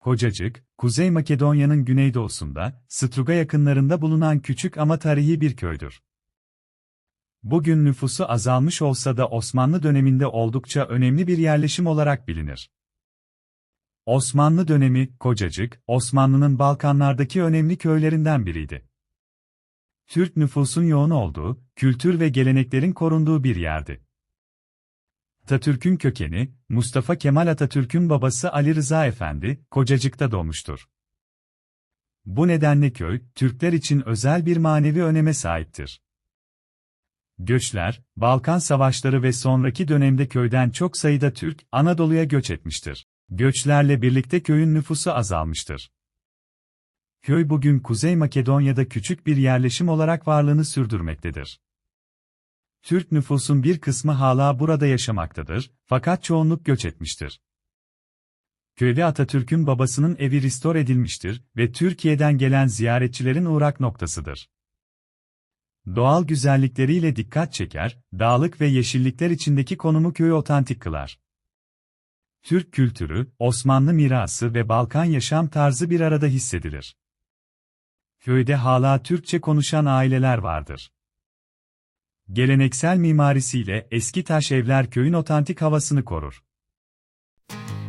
Kocacık, Kuzey Makedonya'nın güneydoğusunda, Struga yakınlarında bulunan küçük ama tarihi bir köydür. Bugün nüfusu azalmış olsa da Osmanlı döneminde oldukça önemli bir yerleşim olarak bilinir. Osmanlı dönemi, Kocacık, Osmanlı'nın Balkanlardaki önemli köylerinden biriydi. Türk nüfusun yoğun olduğu, kültür ve geleneklerin korunduğu bir yerdi. Atatürk'ün kökeni, Mustafa Kemal Atatürk'ün babası Ali Rıza Efendi, Kocacık'ta doğmuştur. Bu nedenle köy, Türkler için özel bir manevi öneme sahiptir. Göçler, Balkan Savaşları ve sonraki dönemde köyden çok sayıda Türk, Anadolu'ya göç etmiştir. Göçlerle birlikte köyün nüfusu azalmıştır. Köy bugün Kuzey Makedonya'da küçük bir yerleşim olarak varlığını sürdürmektedir. Türk nüfusun bir kısmı hala burada yaşamaktadır, fakat çoğunluk göç etmiştir. Köyde Atatürk'ün babasının evi restore edilmiştir ve Türkiye'den gelen ziyaretçilerin uğrak noktasıdır. Doğal güzellikleriyle dikkat çeker, dağlık ve yeşillikler içindeki konumu köyü otantik kılar. Türk kültürü, Osmanlı mirası ve Balkan yaşam tarzı bir arada hissedilir. Köyde hala Türkçe konuşan aileler vardır. Geleneksel mimarisiyle eski taş evler köyün otantik havasını korur.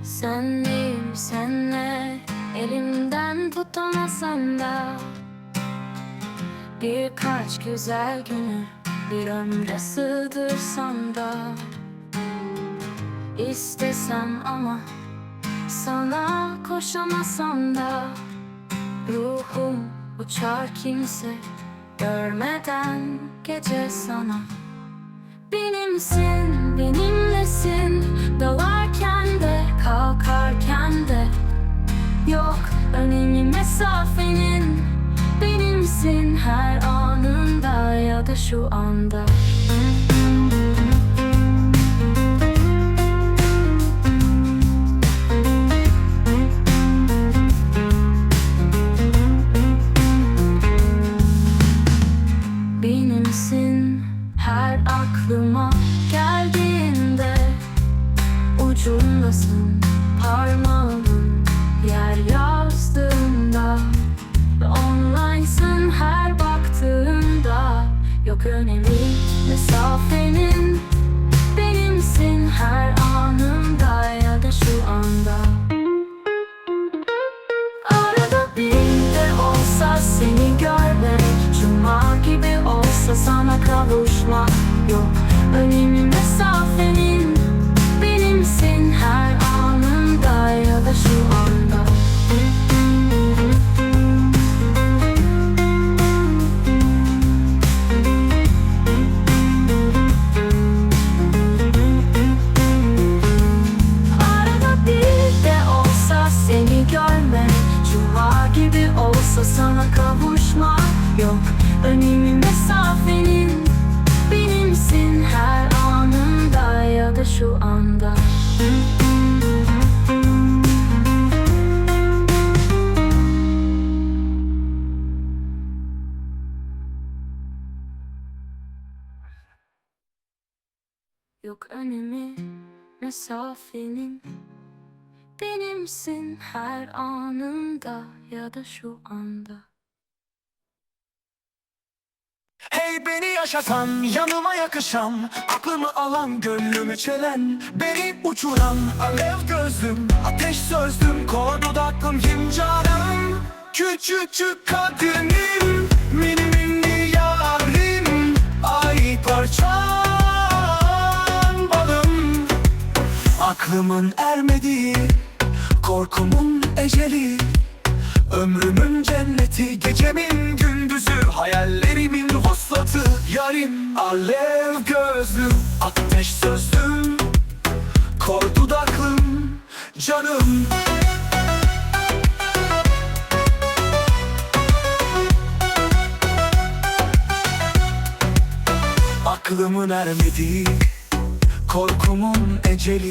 Senleyim senle elimden tutamasam da. Birkaç güzel günü bir ömre sığdırsam da. İstesem ama sana koşamasam da. Ruhum uçar kimse görmeden gece sana. Benimsin, benimlesin. Dalarken de, kalkarken de. Yok önemi mesafenin. Benimsin her anında ya da şu anda Benimsin her aklıma geldiğinde Ucundasın parmağımın yer yazdığında Ve online'sın her baktığında. Yok önemi mesafenin sana kavuşmak Yok. Önemi mesafenin Benimsin her anında ya da şu anda. Arada bir de olsa seni görmek Cuma gibi olsa sana kavuşmak Yok. Önemi mesafenin her anında ya da şu anda. Yok önemi mesafenin. Benimsin her anında ya da şu anda Hey beni yaşatan, yanıma yakışan Aklımı alan, gönlümü çelen Beni uçuran, alev gözlüm Ateş sözlüm, kor dudaklım Himcanım, küçücük kadrinim Mini mini yarim Ay parçam balım. Aklımın ermediği Korkumun eceli Ömrümün cenneti, gecemin Alev gözlüm, ateş sözlüm Kor dudaklım, canım. Aklımın ermediği Korkumun eceli